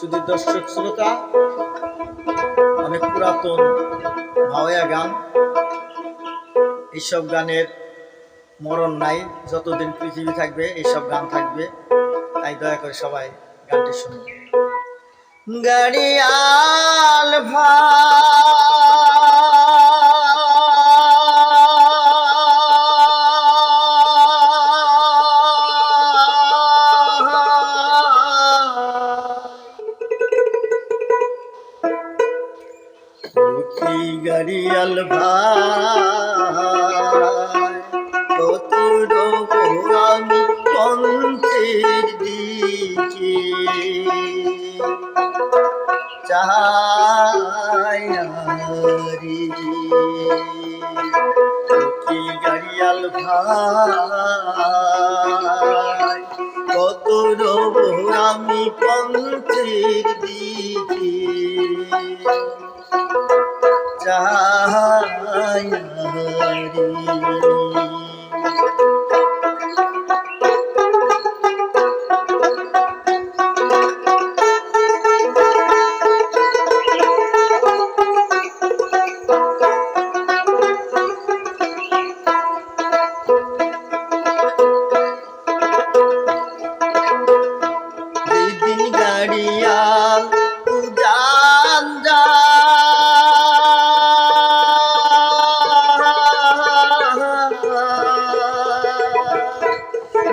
শুধু দর্শক শ্রোতা অনেক পুরাতন ভাওয়া গান। এইসব গানের মরণ নাই, যতদিন পৃথিবী থাকবে, এইসব গান থাকবে। তাই দয়া করে সবাই গানটি শুনুন। গাড়িয়াল ভাই গাড়িয়াল ভাই কত রব আমি কি গাড়িয়াল ভাই কত রব আমি পন্থের দিকে চাহারি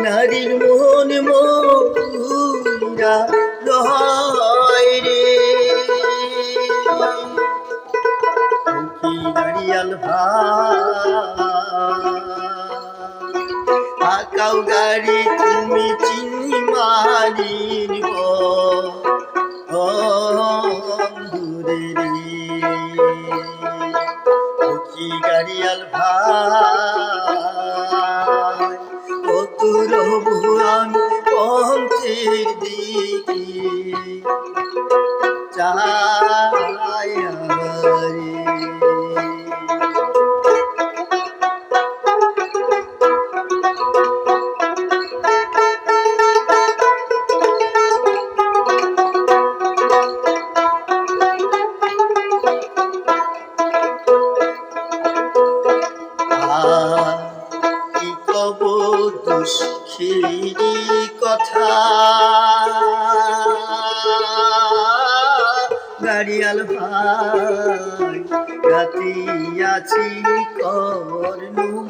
নারীর মন মোরা রয় রে। গাড়িয়াল গাড়ি তুমি চিনি মারির রবু আমি পঞ্চের দিকে। চায় কথা। গাড়িয়াল ভাই, রাতি আছি কর্ণমালারে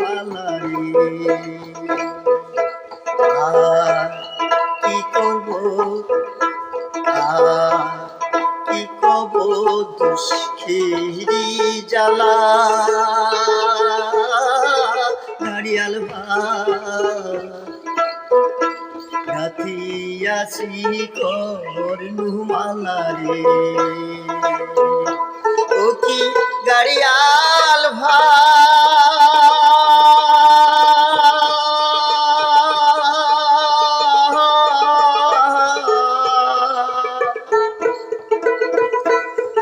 আর কি করব? আর কি কব দুষ্খিরি জ্বালা? নারিয়াল রাতি আসি কর্ণমালা রে ও কি গাড়িয়াল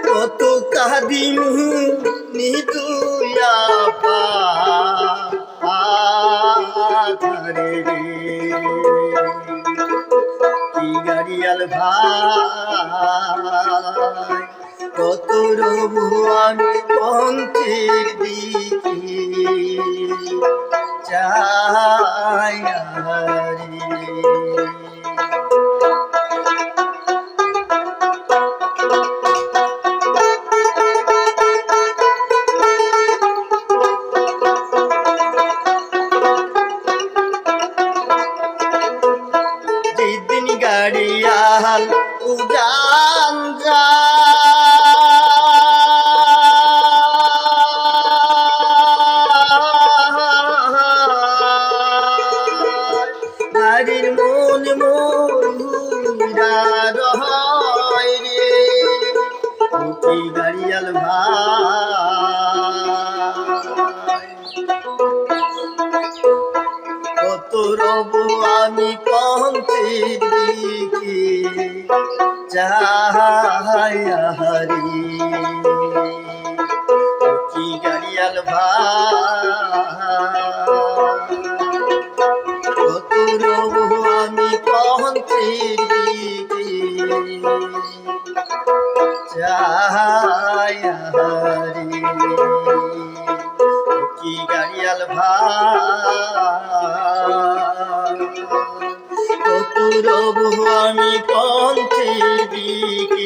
কত কাদিম নিদুয়া পারে গাড়িয়াল ভাই কত রবুয়ান পন্থের দিকে চায় গাড়িয়াল উজান যা নারীর মন মরা রয় রে। ভাই। কত রব আমি পন্থের দিকে চাহারি কি গাড়িয়াল রব আমি পন্থের দিকে চাই চোখের দিকে